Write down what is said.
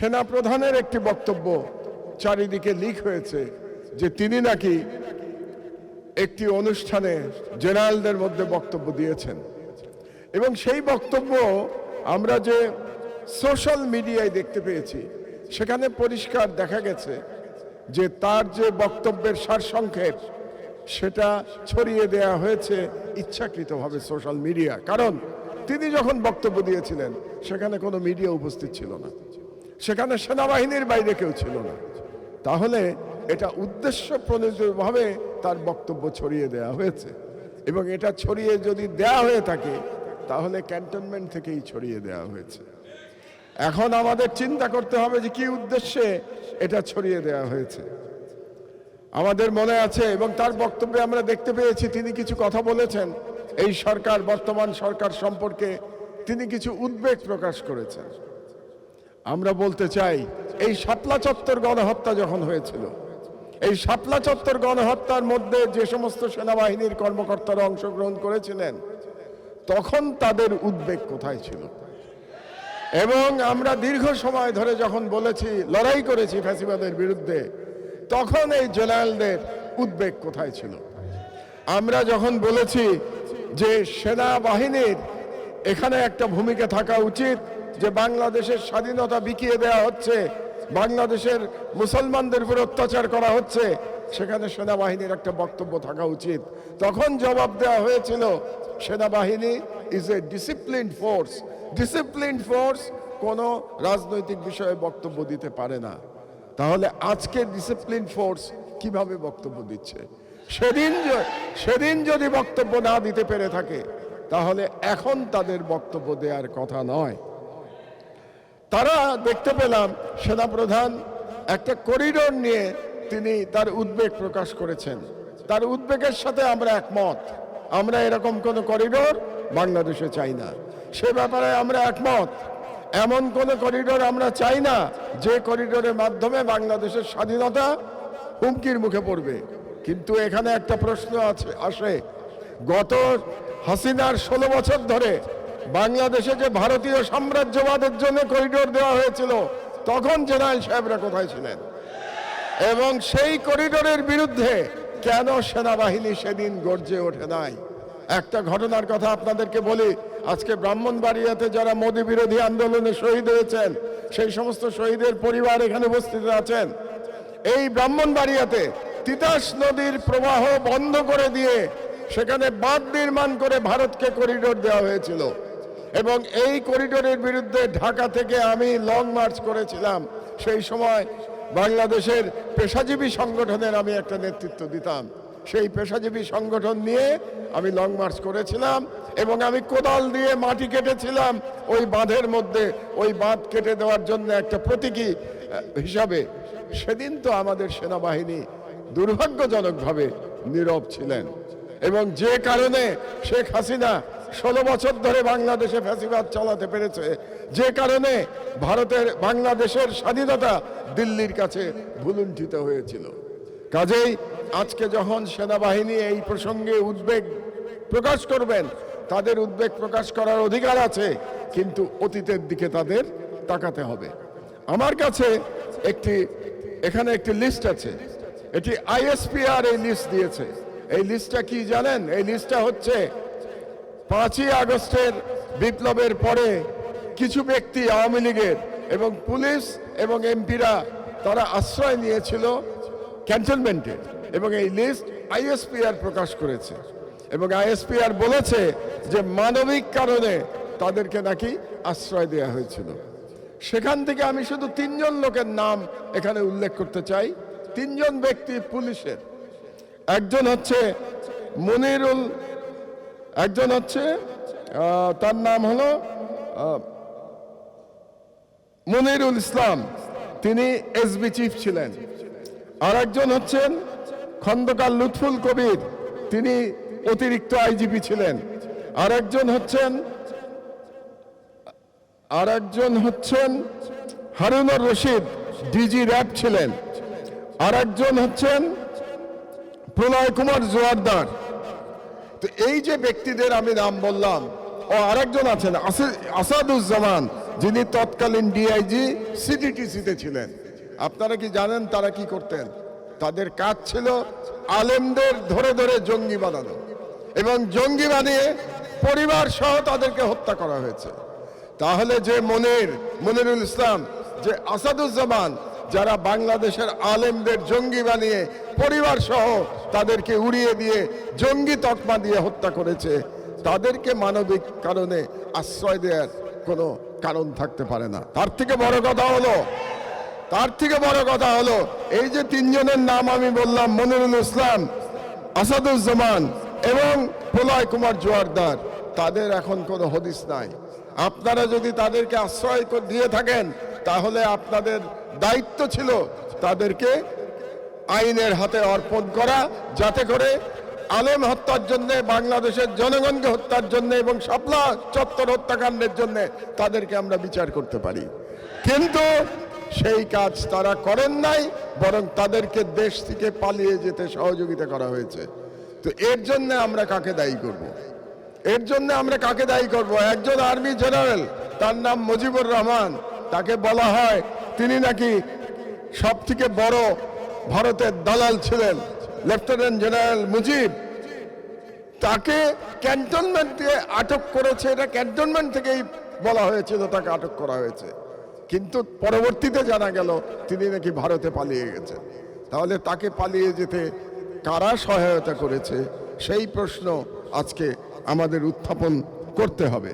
সেনা প্রধানের একটি বক্তব্য চারিদিকে লিক হয়েছে যে তিনি নাকি একটি অনুষ্ঠানে জেনারেলদের মধ্যে বক্তব্য দিয়েছেন। এবং সেই বক্তব্য আমরা যে সোশ্যাল মিডিয়ায় দেখতে পেয়েছি, সেখানে পরিষ্কার দেখা গেছে যে তার যে বক্তব্যের সারসংক্ষেপ, সেটা ছড়িয়ে দেয়া হয়েছে ইচ্ছাকৃতভাবে সোশ্যাল মিডিয়া। কারণ তিনি যখন বক্তব্য দিয়েছিলেন, সেখানে কোনো মিডিয়া উপস্থিত ছিল না। সেখানে সেনাবাহিনীর বাইরে কেউ ছিল না। তাহলে এটা উদ্দেশ্য প্রণোদিতভাবে তার বক্তব্য ছড়িয়ে দেওয়া হয়েছে। এবং এটা ছড়িয়ে যদি দেয়া হয়ে থাকে, তাহলে ক্যান্টনমেন্ট থেকেই ছড়িয়ে দেওয়া হয়েছে। এখন আমাদের চিন্তা করতে হবে যে কি উদ্দেশ্যে এটা ছড়িয়ে দেওয়া হয়েছে। আমাদের মনে আছে, এবং তার বক্তব্যে আমরা দেখতে পেয়েছি, তিনি কিছু কথা বলেছেন। এই সরকার, বর্তমান সরকার সম্পর্কে তিনি কিছু উদ্বেগ প্রকাশ করেছেন। আমরা বলতে চাই, এই শাপলা চত্বর গণহত্যা যখন হয়েছিল, এই শাপলা চত্বর গণহত্যার মধ্যে যে সমস্ত সেনাবাহিনীর কর্মকর্তারা অংশগ্রহণ করেছিলেন, তখন তাদের উদ্বেগ কোথায় ছিল? এবং আমরা দীর্ঘ সময় ধরে যখন বলেছি, লড়াই করেছি ফ্যাসিবাদের বিরুদ্ধে, তখন এই জেনারেলদের উদ্বেগ কোথায় ছিল? আমরা যখন বলেছি যে সেনাবাহিনীর এখানে একটা ভূমিকা থাকা উচিত যে বাংলাদেশের স্বাধীনতা বিকিয়ে দেওয়া হচ্ছে, বাংলাদেশের মুসলমানদের উপর অত্যাচার করা হচ্ছে, সেখানে সেনাবাহিনীর একটা বক্তব্য থাকা উচিত। তখন জবাব দেওয়া হয়েছিল, সেনাবাহিনী is a discipline force discipline force কোনো রাজনৈতিক বিষয়ে বক্তব্য দিতে পারে না। তাহলে আজকে ডিসিপ্লিন ফোর্স কীভাবে বক্তব্য দিচ্ছে? সেদিন সেদিন যদি বক্তব্য না দিতে পেরে থাকে, তাহলে এখন তাদের বক্তব্য দেওয়ার কথা নয়। তারা দেখতে পেলাম সেনাপ্রধান একটা করিডোর নিয়ে তিনি তার উদ্বেগ প্রকাশ করেছেন। তার উদ্বেগের সাথে আমরা একমত। আমরা এরকম কোনো করিডোর বাংলাদেশে চাই না। সে ব্যাপারে আমরা একমত। এমন কোনো করিডোর আমরা চাই না যে করিডোরের মাধ্যমে বাংলাদেশের স্বাধীনতা হুমকির মুখে পড়বে। কিন্তু এখানে একটা প্রশ্ন আছে, আসে। গত হাসিনার ষোলো বছর ধরে বাংলাদেশে যে ভারতীয় সাম্রাজ্যবাদের জন্য করিডোর দেওয়া হয়েছিল, তখন জেনারেল সাহেবরা কোথায় ছিলেন? এবং সেই করিডোরের বিরুদ্ধে কেন সেনাবাহিনী সেদিন গর্জে ওঠে নাই? একটা ঘটনার কথা আপনাদেরকে বলি, আজকে ব্রাহ্মণবাড়িয়াতে যারা মোদী বিরোধী আন্দোলনে শহীদ হয়েছেন, সেই সমস্ত শহীদের পরিবার এখানে উপস্থিত আছেন। এই ব্রাহ্মণবাড়িয়াতে তিতাস নদীর প্রবাহ বন্ধ করে দিয়ে সেখানে বাঁধ নির্মাণ করে ভারতকে করিডোর দেওয়া হয়েছিল। এবং এই করিডোরের বিরুদ্ধে ঢাকা থেকে আমি লং মার্চ করেছিলাম। সেই সময় বাংলাদেশের পেশাজীবী সংগঠনের আমি একটা নেতৃত্ব দিতাম। সেই পেশাজীবী সংগঠন নিয়ে আমি লং মার্চ করেছিলাম এবং আমি কোদাল দিয়ে মাটি কেটেছিলাম ওই বাঁধের মধ্যে। ওই বাঁধ কেটে দেওয়ার জন্য একটা প্রতীকী হিসাবে। সেদিন তো আমাদের সেনাবাহিনী দুর্ভাগ্যজনকভাবে নীরব ছিলেন এবং যে কারণে শেখ হাসিনা ষোলো বছর ধরে বাংলাদেশে ফ্যাসিবাদ চালাতে পেরেছে। যে কারণে ভারতের, বাংলাদেশের স্বাধীনতা দিল্লির কাছে ভুলুণ্ঠিত হয়েছিল। কাজেই আজকে যখন সেনাবাহিনী এই প্রসঙ্গে উদ্বেগ প্রকাশ করবেন, তাদের উদ্বেগ প্রকাশ করার অধিকার আছে, কিন্তু অতীতের দিকে তাদের তাকাতে হবে। আমার কাছে একটি, এখানে একটি লিস্ট আছে। এটি আইএসপিআর এই লিস্ট দিয়েছে। এই লিস্টটা কি জানেন? এই লিস্টটা হচ্ছে পাঁচই আগস্টের বিপ্লবের পরে কিছু ব্যক্তি আওয়ামী লীগের এবং পুলিশ এবং এমপিরা তারা আশ্রয় নিয়েছিল ক্যান্টনমেন্টে এবং এই লিস্ট আইএসপিআর প্রকাশ করেছে। এবং আইএসপিআর বলেছে যে মানবিক কারণে তাদেরকে নাকি আশ্রয় দেওয়া হয়েছিল। সেখান থেকে আমি শুধু তিনজন লোকের নাম এখানে উল্লেখ করতে চাই। তিনজন ব্যক্তি পুলিশের। একজন হচ্ছে মনিরুল একজন হচ্ছে তার নাম হলো মনিরুল ইসলাম। তিনি এসবি চিফ ছিলেন। আর একজন হচ্ছেন খন্দকার লুৎফুল কবির। তিনি অতিরিক্ত আইজিপি ছিলেন। আর একজন হচ্ছেন, আর একজন হচ্ছেন হারুনুর রশিদ, ডিজি র্যাব ছিলেন। আর একজন হচ্ছেন প্রলয় কুমার জোয়ারদার। তো এই যে ব্যক্তিদের আমি নাম বললাম, ও আরেকজন আছেন, আসি- আসাদুজ্জামান, যিনি তৎকালীন ডিআইজি সিডিটিসিতে ছিলেন। আপনারা কি জানেন তারা কি করতেন? তাদের কাজ ছিল আলেমদের ধরে ধরে জঙ্গি বানানো এবং জঙ্গি বানিয়ে পরিবার সহ তাদেরকে হত্যা করা হয়েছে। তাহলে যে মনির মনিরুল ইসলাম, যে আসাদুজ্জামান যারা বাংলাদেশের আলেমদের জঙ্গি বানিয়ে পরিবার সহ তাদেরকে উড়িয়ে দিয়ে জঙ্গি তকমা দিয়ে হত্যা করেছে, তাদেরকে মানবিক কারণে আশ্রয় দেওয়ার কোনো কারণ থাকতে পারে না। তার থেকে বড় কথা হলো, তার থেকে বড় কথা হলো, এই যে তিনজনের নাম আমি বললাম, মনিরুল ইসলাম, আসাদুজ্জামান এবং প্রলয় কুমার জোয়ারদার, তাদের এখন কোনো হদিস নাই। আপনারা যদি তাদেরকে আশ্রয় দিয়ে থাকেন তাহলে আপনাদের দায়িত্ব ছিল তাদেরকে আইনের হাতে অর্পণ করা, যাতে করে আলেম হত্যার জন্য, বাংলাদেশের জনগণকে হত্যার জন্য এবং শাপলা চত্বর হত্যাকাণ্ডের জন্য তাদেরকে আমরা বিচার করতে পারি। কিন্তু সেই কাজ তারা করেন নাই, বরং তাদেরকে দেশ থেকে পালিয়ে যেতে সহযোগিতা করা হয়েছে। তো এর জন্য আমরা কাকে দায়ী করব। এর জন্য আমরা কাকে দায়ী করব? একজন আর্মি জেনারেল, তার নাম মুজিবুর রহমান। তাকে বলা হয়, তিনি নাকি সব থেকে বড় ভারতের দালাল ছিলেন, লেফটেন্যান্ট জেনারেল মুজিব। তাকে ক্যান্টনমেন্টে আটক করেছে, এটা ক্যান্টনমেন্ট থেকেই বলা হয়েছিল তাকে আটক করা হয়েছে। কিন্তু পরবর্তীতে জানা গেল, তিনি নাকি ভারতে পালিয়ে গেছেন। তাহলে তাকে পালিয়ে যেতে কারা সহায়তা করেছে? সেই প্রশ্ন আজকে আমাদের উত্থাপন করতে হবে।